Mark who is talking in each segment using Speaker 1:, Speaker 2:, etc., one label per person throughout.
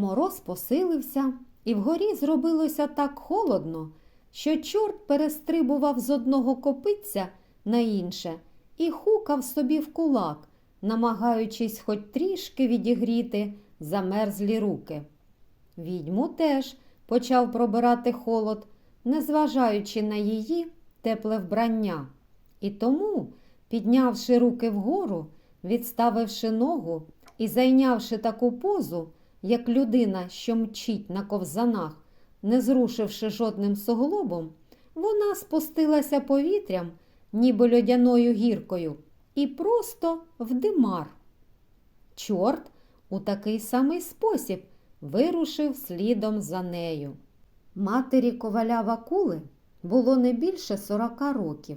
Speaker 1: Мороз посилився, і вгорі зробилося так холодно, що чорт перестрибував з одного копиця на інше і хукав собі в кулак, намагаючись хоч трішки відігріти замерзлі руки. Відьму теж почав пробирати холод, незважаючи на її тепле вбрання. І тому, піднявши руки вгору, відставивши ногу і зайнявши таку позу, як людина, що мчить на ковзанах, не зрушивши жодним суглобом, вона спустилася повітрям, ніби льодяною гіркою, і просто в димар. Чорт у такий самий спосіб вирушив слідом за нею. Матері коваля Вакули було не більше сорока років.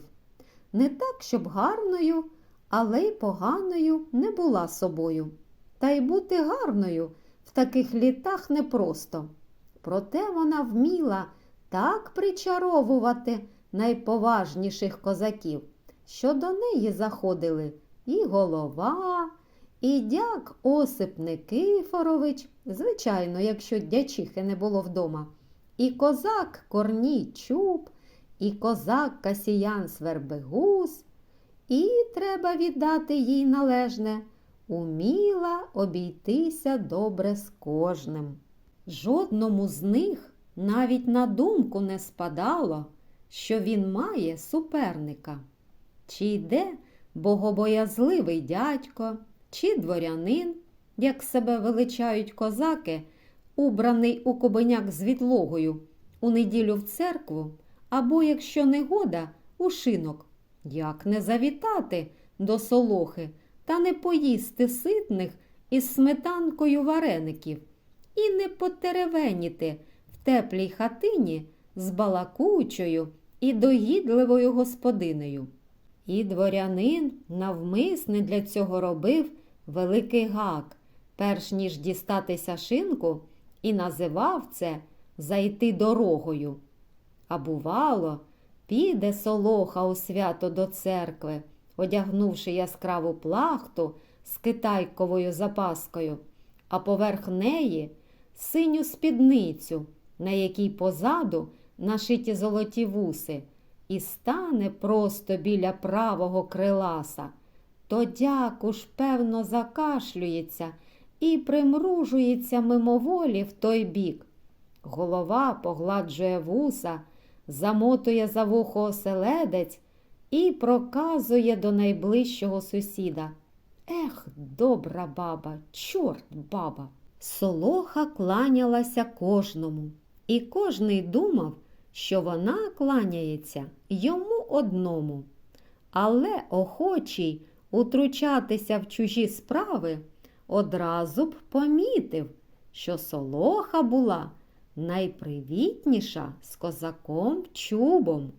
Speaker 1: Не так, щоб гарною, але й поганою не була собою. Та й бути гарною в таких літах непросто. Проте вона вміла так причаровувати найповажніших козаків, що до неї заходили і голова, і дяк Осип Никифорович, звичайно, якщо дячихи не було вдома, і козак Корній Чуб, і козак Касіян Свербегус, і треба віддати їй належне, уміла обійтися добре з кожним. Жодному з них навіть на думку не спадало, що він має суперника. Чи йде богобоязливий дядько, чи дворянин, як себе величають козаки, убраний у кобеняк з відлогою у неділю в церкву, або, якщо негода, у шинок. Як не завітати до солохи та не поїсти ситних із сметанкою вареників, і не потеревеніти в теплій хатині з балакучою і догідливою господинею. І дворянин навмисне для цього робив великий гак, перш ніж дістатися шинку, і називав це зайти дорогою. А бувало, піде солоха у свято до церкви, одягнувши яскраву плахту з китайковою запаскою, а поверх неї синю спідницю, на якій позаду нашиті золоті вуси, і стане просто біля правого криласа. То дяку ж, певно, закашлюється і примружується мимоволі в той бік. Голова погладжує вуса, замотує за вухо оселедець і проказує до найближчого сусіда. Ех, добра баба, чорт баба. Солоха кланялася кожному, і кожний думав, що вона кланяється йому одному. Але охочий утручатися в чужі справи одразу б помітив, що солоха була найпривітніша з козаком чубом.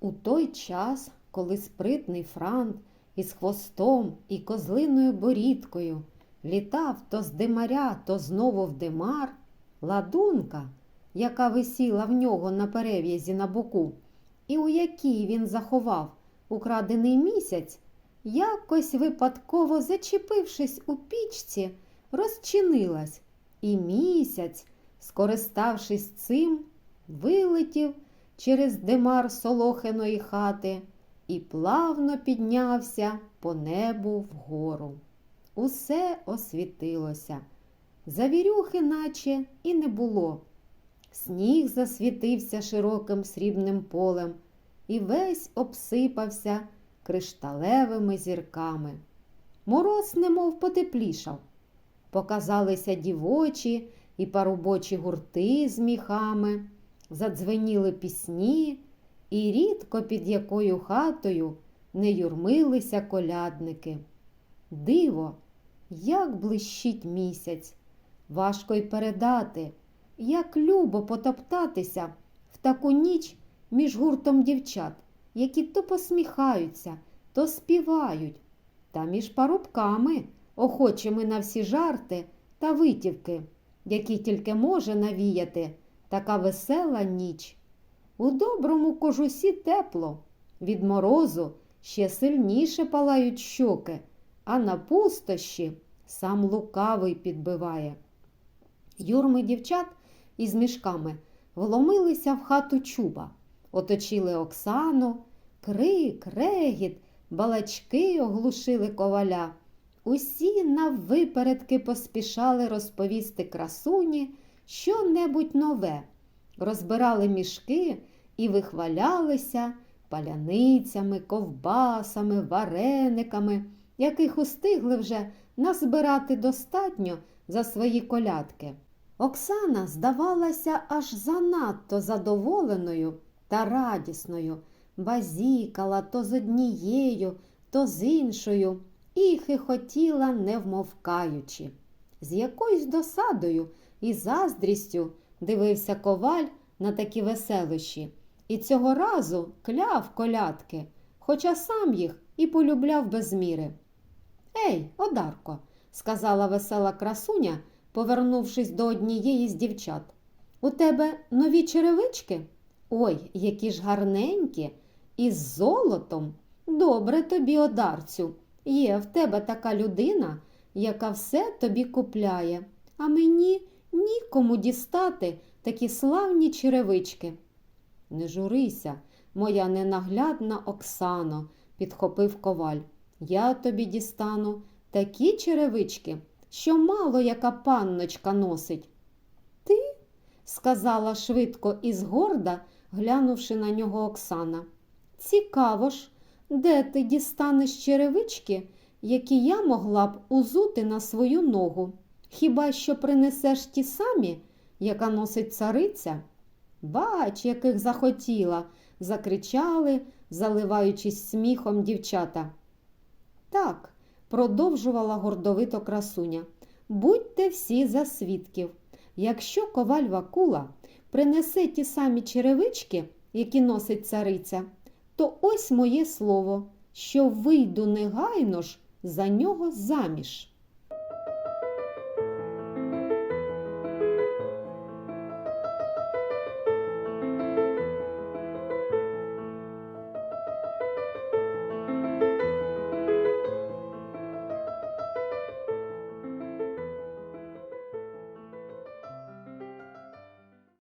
Speaker 1: У той час, коли спритний франт із хвостом і козлиною борідкою літав то з димаря, то знову в димар, ладунка, яка висіла в нього на перев'язі на боку, і у якій він заховав украдений місяць, якось випадково зачепившись у пічці, розчинилась, і місяць, скориставшись цим, вилетів через димар солохиної хати і плавно піднявся по небу вгору. Усе освітилося. Завірюхи, наче і не було. Сніг засвітився широким срібним полем і весь обсипався кришталевими зірками. Мороз немов потеплішав. Показалися дівочі і парубочі гурти з міхами, задзвеніли пісні, і рідко під якою хатою не юрмилися колядники. Диво, як блищить місяць, важко й передати, як любо потоптатися в таку ніч між гуртом дівчат, які то посміхаються, то співають, та між парубками, охочими на всі жарти та витівки, які тільки може навіяти така весела ніч. У доброму кожусі тепло, від морозу ще сильніше палають щоки, а на пустощі сам лукавий підбиває. Юрми дівчат із мішками вломилися в хату чуба, оточили Оксану, крик, регіт, балачки оглушили коваля. Усі наввипередки поспішали розповісти красуні що-небудь нове, розбирали мішки і вихвалялися паляницями, ковбасами, варениками, яких устигли вже назбирати достатньо за свої колядки. Оксана здавалася аж занадто задоволеною та радісною, базікала то з однією, то з іншою і хихотіла, не вмовкаючи. З якоюсь досадою і заздрістю дивився коваль на такі веселощі, і цього разу кляв колядки, хоча сам їх і полюбляв без міри. Ей, Одарко, сказала весела красуня, повернувшись до однієї з дівчат. У тебе нові черевички? Ой, які ж гарненькі, із золотом. Добре тобі, одарцю. Є в тебе така людина, яка все тобі купляє, а мені нікому дістати такі славні черевички. Не журися, моя ненаглядна Оксано, підхопив коваль. Я тобі дістану такі черевички, що мало яка панночка носить. Ти? сказала швидко і згорда, глянувши на нього Оксана. Цікаво ж, де ти дістанеш черевички, які я могла б узути на свою ногу? Хіба що принесеш ті самі, яка носить цариця? Бач, яких захотіла, закричали, заливаючись сміхом дівчата. Так, продовжувала гордовито красуня. Будьте всі за свідків. Якщо коваль Вакула принесе ті самі черевички, які носить цариця, то ось моє слово, що вийду негайно ж за нього заміж.